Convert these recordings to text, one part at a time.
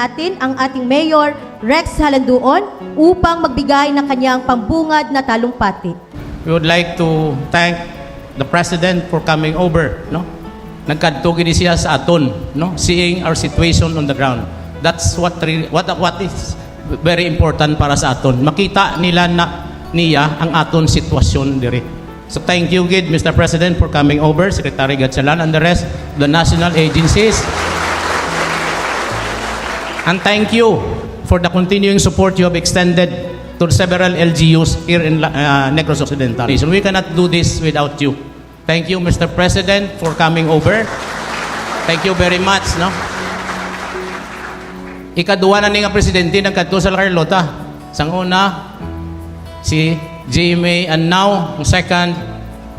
Natin ang ating Mayor Rex Halanduon upang magbigay ng kanyang pambungad na talumpati. We would like to thank the President for coming over, no? Nagkadto gini siya sa aton, no? Seeing our situation on the ground. That's what what what is very important para sa aton. Makita nila na niya ang aton sitwasyon diri. So thank you gid Mr. President for coming over, Secretary Gatsalan and the rest of the national agencies. And thank you for the continuing support you have extended to several LGUs here in uh, Negros Occidental. We cannot do this without you. Thank you, Mr. President, for coming over. Thank you very much, no? Ikaduwa na ni nga presidente nagkadto sa La Carlota. Sang una, si GMA and now, ang second,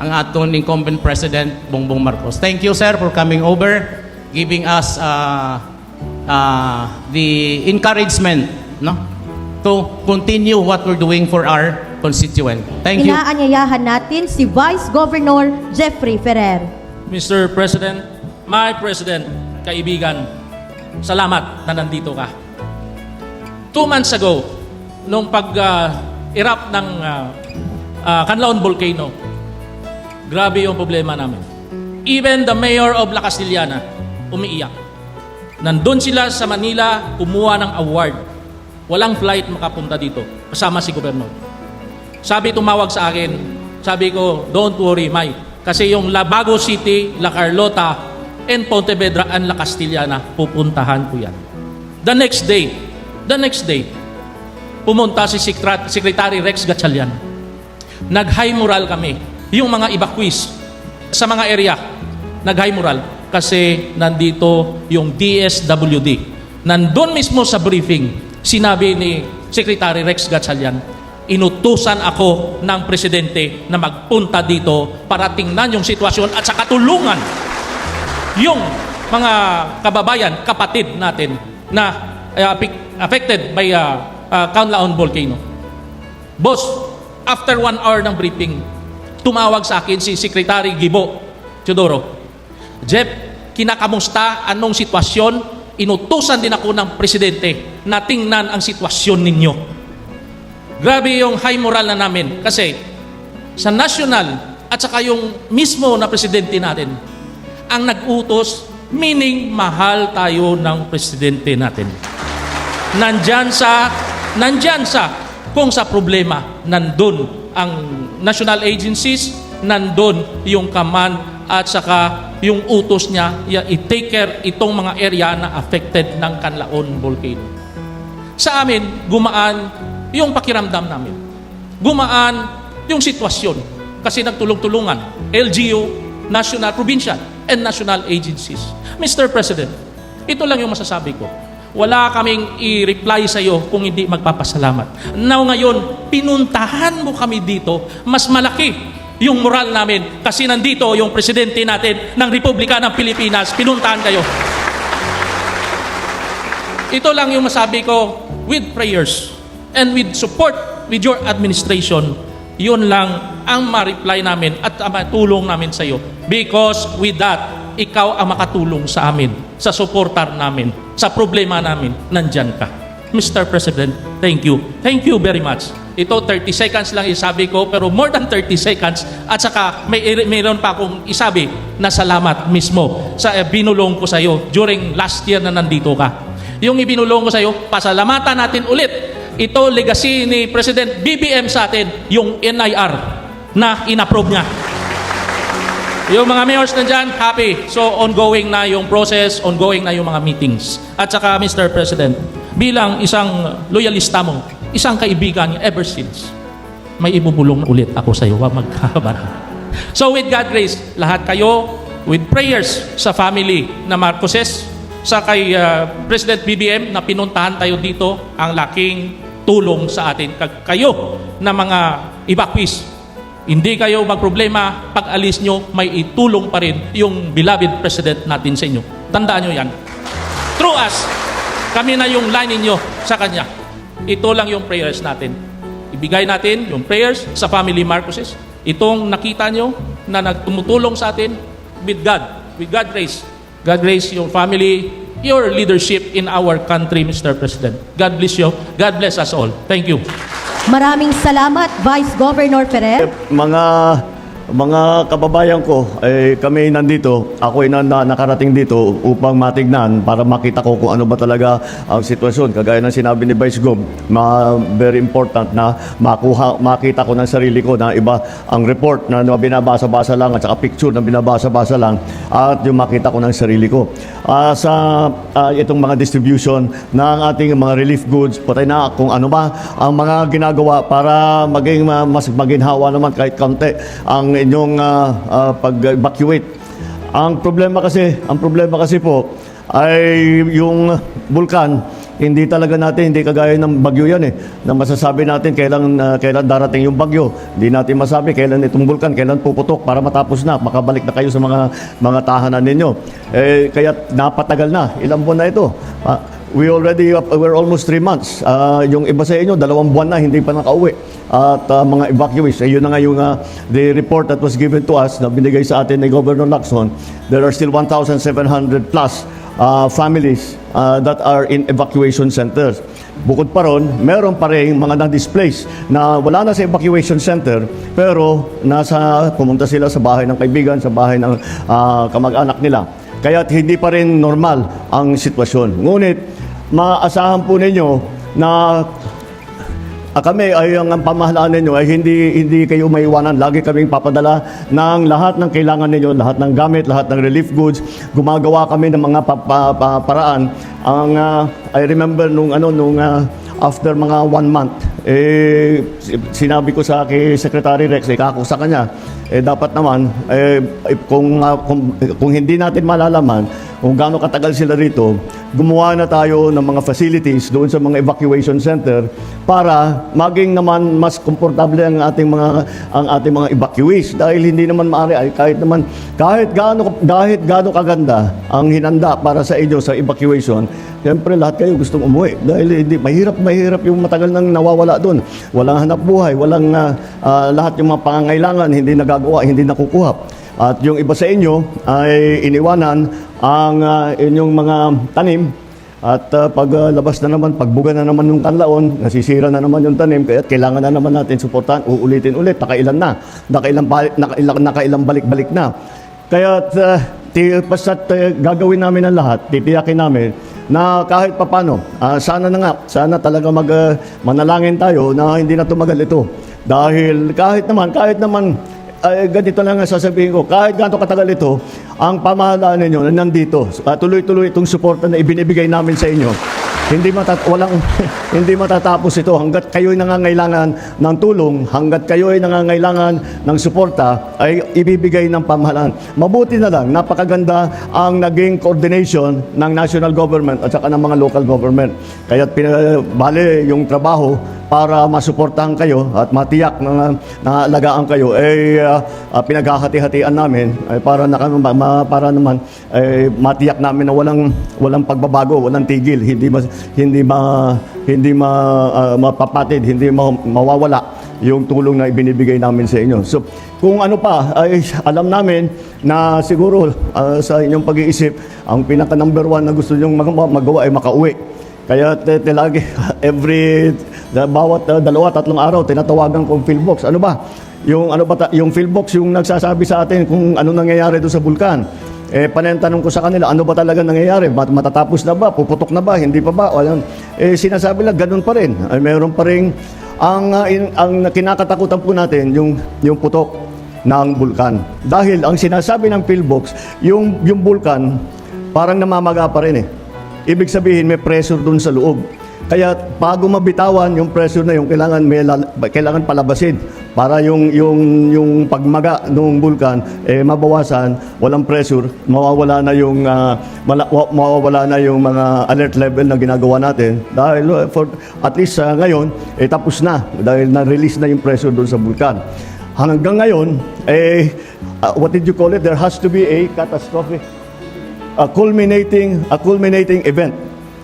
ang aton incumbent president, Bongbong Marcos. Thank you, sir, for coming over, giving us uh, uh, the encouragement no, to continue what we're doing for our constituent. Thank you. Inaanyayahan natin si Vice Governor Jeffrey Ferrer. Mr. President, my President, kaibigan, salamat na nandito ka. Two months ago, nung pag-erupt ng uh, uh, Canlaon Volcano, grabe yung problema namin. Even the mayor of La Castillana, umiiyak. Nandun sila sa Manila, kumuha ng award. Walang flight makapunta dito, kasama si Governor. Sabi tumawag sa akin, sabi ko, don't worry, Mike. Kasi yung Labago City, La Carlota, and Pontevedra and La Castillana, pupuntahan ko yan. The next day, the next day, pumunta si Secret- Secretary Rex Gatchalian. Nag-high moral kami. Yung mga evacuees sa mga area, nag-high moral kasi nandito yung DSWD. Nandun mismo sa briefing, sinabi ni Secretary Rex Gatchalian, inutusan ako ng presidente na magpunta dito para tingnan yung sitwasyon at sa katulungan yung mga kababayan, kapatid natin na uh, affected by uh, uh, Canlaon Volcano. Boss, after one hour ng briefing, tumawag sa akin si Secretary Gibo Teodoro. Jeff, kinakamusta anong sitwasyon? Inutusan din ako ng presidente na tingnan ang sitwasyon ninyo. Grabe yung high moral na namin kasi sa national at saka yung mismo na presidente natin ang nag-utos, meaning mahal tayo ng presidente natin. Nandyan sa, nandyan sa, kung sa problema, nandun ang national agencies, nandun yung kaman at saka yung utos niya, ya, i-take care itong mga area na affected ng Canlaon Volcano. Sa amin, gumaan yung pakiramdam namin. Gumaan yung sitwasyon. Kasi nagtulong-tulungan. LGU, national, provincial, and national agencies. Mr. President, ito lang yung masasabi ko. Wala kaming i-reply sa iyo kung hindi magpapasalamat. Now ngayon, pinuntahan mo kami dito, mas malaki yung moral namin kasi nandito yung presidente natin ng Republika ng Pilipinas, pinuntahan kayo. Ito lang yung masabi ko with prayers and with support with your administration. Yun lang ang ma-reply namin at matulong namin sa iyo. Because with that, ikaw ang makatulong sa amin, sa supportar namin, sa problema namin, nandyan ka. Mr. President, thank you. Thank you very much. Ito, 30 seconds lang isabi ko, pero more than 30 seconds. At saka, may, mayroon pa akong isabi na salamat mismo sa eh, binulong ko sa iyo during last year na nandito ka. Yung ibinulong ko sa iyo, pasalamatan natin ulit. Ito legacy ni President BBM sa atin, yung NIR na inapprove niya. Yung mga mayors nandyan, happy. So ongoing na yung process, ongoing na yung mga meetings. At saka Mr. President, bilang isang loyalista mo, isang kaibigan niya ever since, may ibubulong ulit ako sa iyo. Huwag magkabara. So with God grace, lahat kayo, with prayers sa family na Marcoses, sa kay uh, President BBM na pinuntahan tayo dito, ang laking tulong sa atin. Kayo na mga evacuees, hindi kayo magproblema, pag alis nyo, may itulong pa rin yung beloved President natin sa inyo. Tandaan nyo yan. Through us, kami na yung line ninyo sa Kanya. Ito lang yung prayers natin. Ibigay natin yung prayers sa family Marcoses. Itong nakita nyo na nagtumutulong sa atin with God, with God grace. God grace yung family your leadership in our country, Mr. President. God bless you. God bless us all. Thank you. Maraming salamat, Vice Governor Ferrer. mga mga kababayan ko, eh, kami nandito, ako ay na, na- nakarating dito upang matignan para makita ko kung ano ba talaga ang sitwasyon. Kagaya ng sinabi ni Vice Gov, ma, very important na makuha, makita ko ng sarili ko na iba ang report na, na binabasa-basa lang at saka picture na binabasa-basa lang at yung makita ko ng sarili ko. Ah, sa ah, itong mga distribution ng ating mga relief goods, patay na kung ano ba ang mga ginagawa para maging ma- mas maginhawa naman kahit kaunti ang inyong ah, ah, pag-evacuate. Ang problema kasi, ang problema kasi po ay yung bulkan hindi talaga natin, hindi kagaya ng bagyo yan eh, na masasabi natin kailan, ah, kailan darating yung bagyo. Hindi natin masabi kailan itong bulkan, kailan puputok para matapos na, makabalik na kayo sa mga, mga tahanan ninyo. Eh, kaya napatagal na, ilang buwan na ito. Ah, we already, uh, we're almost three months. Ah, yung iba sa inyo, dalawang buwan na, hindi pa nakauwi. At ah, mga evacuees, eh, yun na nga yung ah, the report that was given to us na binigay sa atin ni Governor Lacson. There are still 1,700 plus uh, families uh, that are in evacuation centers. Bukod pa ron, meron pa rin mga na-displace na wala na sa evacuation center pero nasa pumunta sila sa bahay ng kaibigan, sa bahay ng uh, kamag-anak nila. Kaya hindi pa rin normal ang sitwasyon. Ngunit maasahan po ninyo na Ah, kami ay ang ang pamahalaan ninyo ay hindi hindi kayo maiwanan. Lagi kaming papadala ng lahat ng kailangan ninyo, lahat ng gamit, lahat ng relief goods. Gumagawa kami ng mga pa, pa- pa- paraan. Ang ah, I remember nung ano nung ah, after mga one month eh si- sinabi ko sa kay Secretary Rex, eh, kako sa kanya, eh dapat naman eh, eh, kung, ah, kung kung hindi natin malalaman kung gaano katagal sila rito, gumawa na tayo ng mga facilities doon sa mga evacuation center para maging naman mas komportable ang ating mga ang ating mga evacuees dahil hindi naman maaari ay kahit naman kahit gaano kahit gaano kaganda ang hinanda para sa inyo sa evacuation Siyempre lahat kayo gustong umuwi dahil hindi mahirap mahirap yung matagal nang nawawala doon. Walang hanap buhay, walang ah, ah, lahat yung mga pangangailangan hindi nagagawa, hindi nakukuha. At yung iba sa inyo ay iniwanan ang ah, inyong mga tanim at uh, pag uh, na naman, pagbuga na naman yung kanlaon, nasisira na naman yung tanim, kaya kailangan na naman natin suportahan, uulitin ulit, nakailan na, nakailang, balik, nakailang, nakailang balik-balik na. Kaya uh, ti, basta't uh, gagawin namin ang lahat, titiyakin namin na kahit papano, ah, sana na nga, sana talaga mag, uh, manalangin tayo na hindi na tumagal ito. Dahil kahit naman, kahit naman ay ganito lang ang sasabihin ko, kahit ganito katagal ito, ang pamahalaan ninyo na nandito, uh, tuloy-tuloy itong suporta na ibinibigay namin sa inyo. Hindi matat walang hindi matatapos ito hangga't kayo ay nangangailangan ng tulong, hangga't kayo ay nangangailangan ng suporta ay ibibigay ng pamahalaan. Mabuti na lang, napakaganda ang naging coordination ng national government at saka ng mga local government. Kaya bale yung trabaho para masuportahan kayo at matiyak na naalagaan kayo ay uh, uh, pinaghahati-hatian namin ay para na para naman ay matiyak namin na walang walang pagbabago, walang tigil, hindi ma, hindi ma hindi ma, uh, mapapatid, hindi ma, mawawala yung tulong na ibinibigay namin sa inyo. So, kung ano pa, ay alam namin na siguro uh, sa inyong pag-iisip, ang pinaka number one na gusto nyong mag- magawa ay makauwi. Kaya lagi, every, bawat uh, dalawa, tatlong araw, tinatawagan ko ang field. Ano ba? Yung, ano ba ta- yung field yung nagsasabi sa atin kung ano nangyayari doon sa bulkan. Eh, panentanong ko sa kanila, ano ba talaga nangyayari? Mat- Matatapos na ba? Puputok na ba? Hindi pa ba? O, yan. Eh, sinasabi lang, ganun pa rin. Ay, meron pa rin, ang, uh, ang kinakatakutan po natin, yung, yung putok ng bulkan. Dahil ang sinasabi ng pillbox, yung, yung bulkan, parang namamaga pa rin eh. Ibig sabihin may pressure dun sa loob. Kaya bago mabitawan yung pressure na yung kailangan may kailangan palabasin para yung yung yung pagmaga ng bulkan eh mabawasan, walang pressure, mawawala na yung wa- mawawala na yung mga alert level na ginagawa natin dahil uh, for at least sa ngayon eh tapos na dahil na-release na yung pressure doon sa bulkan. Hanggang ngayon eh ah, what did you call it? There has to be a catastrophic a culminating a culminating event.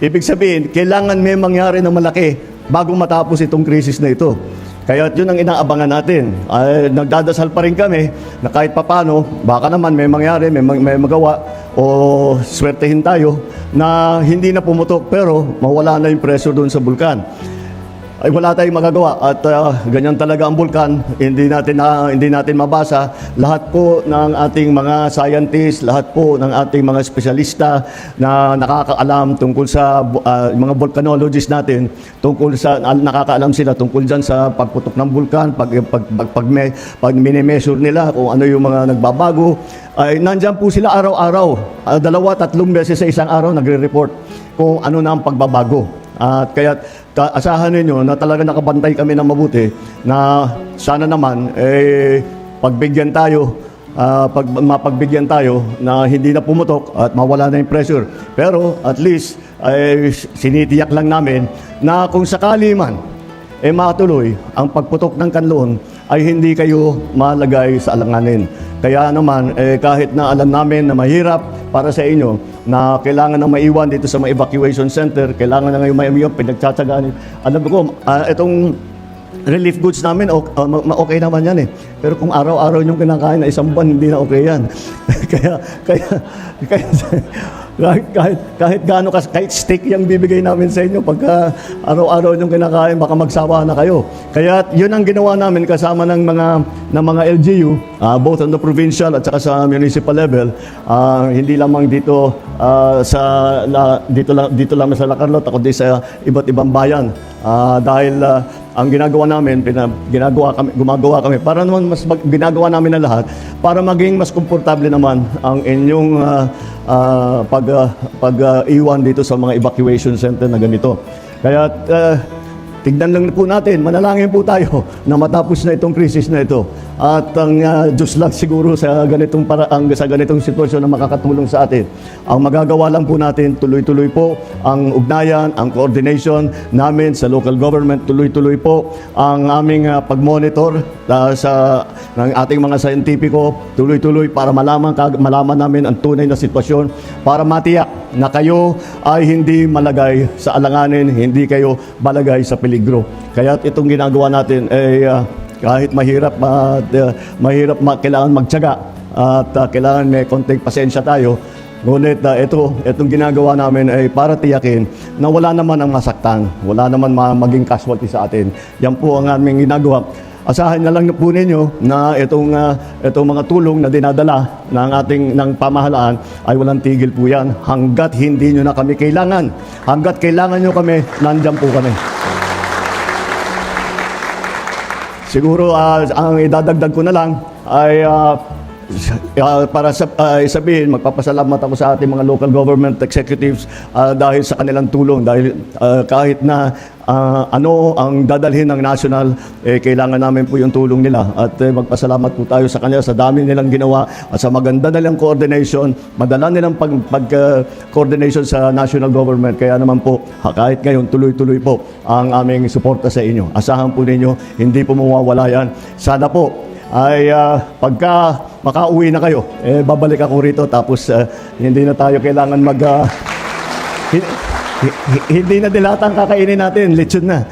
Ibig sabihin, kailangan may mangyari na malaki bago matapos itong krisis na ito. Kaya yun ang inaabangan natin. Ay, nagdadasal pa rin kami na kahit papano, baka naman may mangyari, may, may magawa o swertehin tayo na hindi na pumutok pero mawala na yung pressure doon sa bulkan ay wala tayong magagawa. At ah, ganyan talaga ang bulkan hindi natin na hindi natin mabasa. Lahat po ng ating mga scientists lahat po ng ating mga espesyalista na nakakaalam tungkol sa ah, mga volcanologists natin tungkol sa al- nakakaalam sila tungkol diyan sa pagputok ng bulkan pag pag pag, pag, me- pag mini-measure nila kung ano yung mga nagbabago. Ay nandiyan po sila araw-araw. Ah, dalawa tatlong beses sa isang araw nagre-report kung ano na ang pagbabago at kaya ka- asahan ninyo na talaga nakabantay kami ng mabuti na sana naman eh pagbigyan tayo ah, pag mapagbigyan tayo na hindi na pumutok at mawala na yung pressure. Pero at least ay sinitiyak lang namin na kung sakali man eh matuloy ang pagputok ng kanlon ay hindi kayo malagay sa alanganin. Kaya naman, eh, kahit na alam namin na mahirap para sa inyo, na kailangan na maiwan dito sa mga evacuation center, kailangan na ngayon maiwan, pinagtsatsagaan. Alam ko, ah, itong relief goods namin, ok- ma- ma- okay naman yan eh. Pero kung araw-araw yung kinakain na isang buwan, hindi na okay yan. kaya, kaya, kaya, kahit, kahit, kahit gaano ka, kahit steak yung bibigay namin sa inyo, pagka araw-araw yung kinakain, baka magsawa na kayo. Kaya yun ang ginawa namin kasama ng mga, ng mga LGU, ah, both on the provincial at saka sa municipal level, ah, hindi lamang dito ah, sa la, dito lang dito lang sa La Carlota kundi sa iba't ibang bayan. Ah, dahil ah, ang ginagawa namin, ginagawa kami, gumagawa kami para naman mas mag, ginagawa namin na lahat para maging mas komportable naman ang inyong ah, ah, pag ah, pag ah, iwan dito sa mga evacuation center na ganito. Kaya ah, Tignan lang po natin, manalangin po tayo na matapos na itong krisis na ito. At ang uh, Diyos lang siguro sa ganitong paraang sa ganitong sitwasyon na makakatulong sa atin. Ang magagawa lang po natin, tuloy-tuloy po ang ugnayan, ang coordination namin sa local government, tuloy-tuloy po ang aming uh, pag-monitor uh, sa ng ating mga scientifico, tuloy-tuloy para malaman malaman namin ang tunay na sitwasyon para matiyak na kayo ay hindi malagay sa alanganin, hindi kayo malagay sa peligro. Kaya itong ginagawa natin ay ah, kahit mahirap ah, de- mahirap ma- kailangan magtiyaga at ah, kailangan may konting pasensya tayo. Ngunit ah, ito, itong ginagawa namin ay para tiyakin na wala naman ang masaktan, wala naman ma- maging casualty sa atin. Yan po ang aming ginagawa. Asahan na lang po ninyo na itong, ah, itong mga tulong na dinadala ng ating ng pamahalaan ay walang tigil po yan hanggat hindi nyo na kami kailangan. Hanggat kailangan nyo kami, nandyan po kami. Siguro ah, ang idadagdag ko na lang ay ah, ah, para sa, ah, sabihin, magpapasalamat ako sa ating mga local government executives ah, dahil sa kanilang tulong. Dahil ah, kahit na ah, ano ang dadalhin ng national, eh, kailangan namin po yung tulong nila. At eh, magpasalamat po tayo sa kanila sa dami nilang ginawa at sa maganda nilang coordination, madala nilang pag, pag coordination sa national government. Kaya naman po, kahit ngayon, tuloy-tuloy po ang aming suporta sa inyo. Asahan po ninyo, hindi po mawawala yan. Sana po, ay ah, pagka makauwi na kayo, eh, babalik ako rito tapos ah, hindi na tayo kailangan mag... ah, hi- hindi na dilatang kakainin natin, lechon na.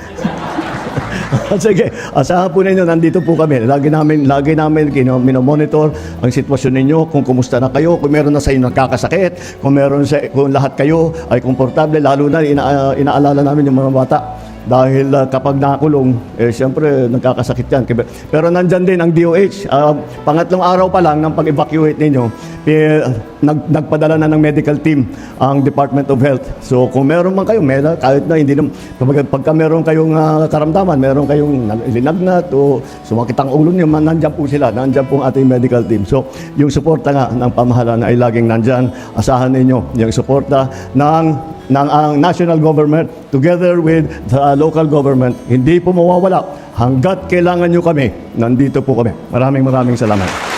Sige, asahan po ninyo, nandito po kami. Lagi namin, lagi namin kino, minomonitor ang sitwasyon ninyo, kung kumusta na kayo, kung meron na sa inyo nagkakasakit, kung meron sa, kung lahat kayo ay komportable, lalo na ina, inaalala namin yung mga bata. Dahil ah, kapag nakulong, eh siyempre nagkakasakit yan. Pero nandyan din ang DOH. Ah, pangatlong araw pa lang ng pag-evacuate ninyo, pi- nag, nagpadala na ng medical team ang Department of Health. So kung meron man kayo, meron, kahit na hindi naman, kapag, pagka meron kayong ah, karamdaman, meron kayong linagnat o sumakit ang ulo niyo, man, nandyan po sila, nandyan po ang ating medical team. So yung suporta nga ng pamahalaan ay laging nandyan. Asahan ninyo yung suporta ng ng ang national government together with the local government. Hindi po mawawala hanggat kailangan nyo kami. Nandito po kami. Maraming maraming salamat.